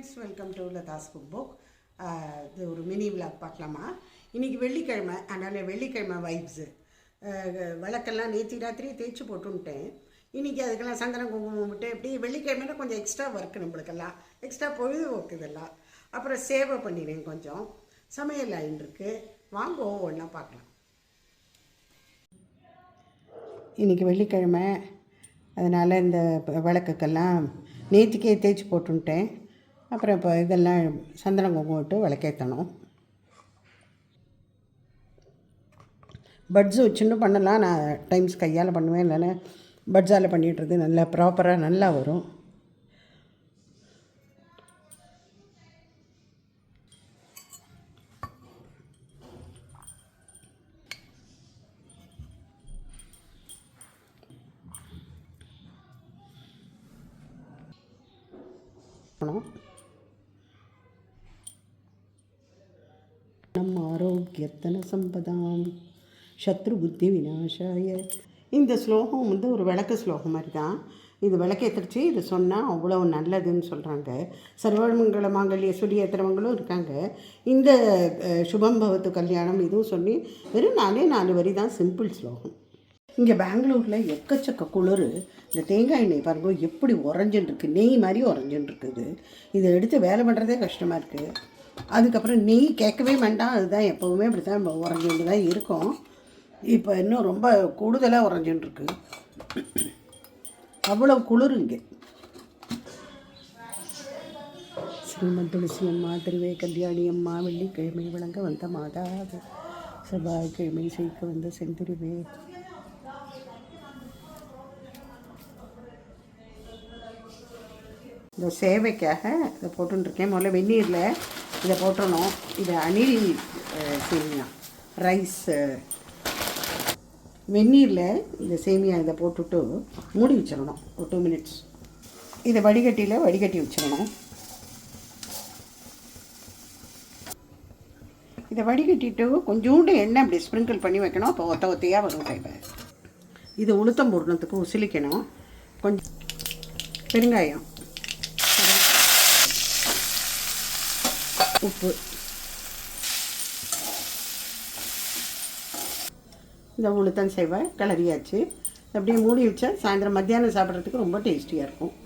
Friends welcome to Latha's cook book. இது ஒரு mini vlog பார்க்கலாமா? இன்றைக்கி வெள்ளிக்கிழமை அதனால் வெள்ளிக்கிழமை வைப்ஸு விளக்கெல்லாம் நேற்று ராத்திரி தேய்ச்சி போட்டுன்ட்டேன். இன்றைக்கி அதுக்கெல்லாம் சந்தனம் குங்குமம் விட்டு இப்படி வெள்ளிக்கிழமைனா கொஞ்சம் எக்ஸ்ட்ரா ஒர்க் நம்மளுக்கெல்லாம். எக்ஸ்ட்ரா பொழுதுபோக்கு இதெல்லாம் அப்புறம் சேவை பண்ணினேன் கொஞ்சம். சமையல் லைன் இருக்குது வாங்க ஒன்றா பார்க்கலாம். இன்றைக்கி வெள்ளிக்கிழமை. அதனால் இந்த விளக்குக்கெல்லாம் நேற்றுக்கே தேய்ச்சி போட்டுன்ட்டேன். அப்புறம் இப்போ இதெல்லாம் சந்தனம் குங்குமம் விட்டு விளக்கேற்றணும். பட்ஸ் வச்சுன்னு பண்ணலாம். நான் டைம்ஸ் கையால் பண்ணுவேன். இல்லைன்னா பட்ஸால் பண்ணிட்டுறது நல்லா ப்ராப்பராக நல்லா வரும். பண்ணணும் நம் ஆரோக்கியத்தன சம்பதாம். சத்ரு புத்தி விநாசாய. இந்த ஸ்லோகம் வந்து ஒரு விளக்கு ஸ்லோகம் மாதிரி தான் இது விளக்கேற்றுச்சு இது சொன்னால் அவ்வளோ நல்லதுன்னு சொல்கிறாங்க சர்வமங்கல மாங்கல்ய சொல்லி ஏற்றுறவங்களும் இருக்காங்க. இந்த சுபம் பவத்து கல்யாணம் இதுவும் சொல்லி வெறும் நாலே நாலு வரி தான் சிம்பிள் ஸ்லோகம். இங்கே பெங்களூரில் எக்கச்சக்க குளிர். இந்த தேங்காய் எண்ணெய் பாருங்க எப்படி உறைஞ்சுன்னு இருக்குது நெய் மாதிரி உறைஞ்சுன்னு இருக்குது இதை எடுத்து வேலை பண்ணுறதே கஷ்டமாக இருக்குது அதுக்கப்புறம் நெய் கேட்கவே வேண்டாம். அதுதான் எப்போவுமே இப்படி தான் உறைஞ்சுட்டு தான் இருக்கும். இப்போ இன்னும் ரொம்ப கூடுதலாக உறைஞ்சுட்டுருக்கு அவ்வளோ குளிர் இங்கே. ஸ்ரீமத் துளசி அம்மா திருவே கல்யாணி அம்மா வெள்ளிக்கிழமை விளங்க வந்த மாதா. செவ்வாய்க்கிழமை செய்க்க வந்த செந்திருவே. இந்த சேவைக்காக இதை போட்டுருக்கேன் முதல்ல வெந்நீரில் இதை போட்டுடணும் இது அணில் சேமியா. ரைஸ் வெந்நீரில் இந்த சேமியா இதை போட்டுட்டு மூடி வச்சிடணும். ஒரு டூ மினிட்ஸ் இதை வடிகட்டியில் வடிகட்டி வச்சிடணும். இதை வடிகட்டிட்டு கொஞ்சோண்டு எண்ணெய் அப்படி ஸ்ப்ரிங்கிள் பண்ணி வைக்கணும். அப்போ ஒத்த ஒத்தையாக வரும் தேவை இது உளுத்தம் போடணத்துக்கு உசிலிக்கணும். கொஞ்சம் பெருங்காயம். உப்பு. இந்த உளுத்தன் செய்வேன் கிளறியாச்சு. அப்படியே மூடி வச்சா சாயந்தரம் மத்தியானம் சாப்பிட்றதுக்கு ரொம்ப டேஸ்டியாக இருக்கும்.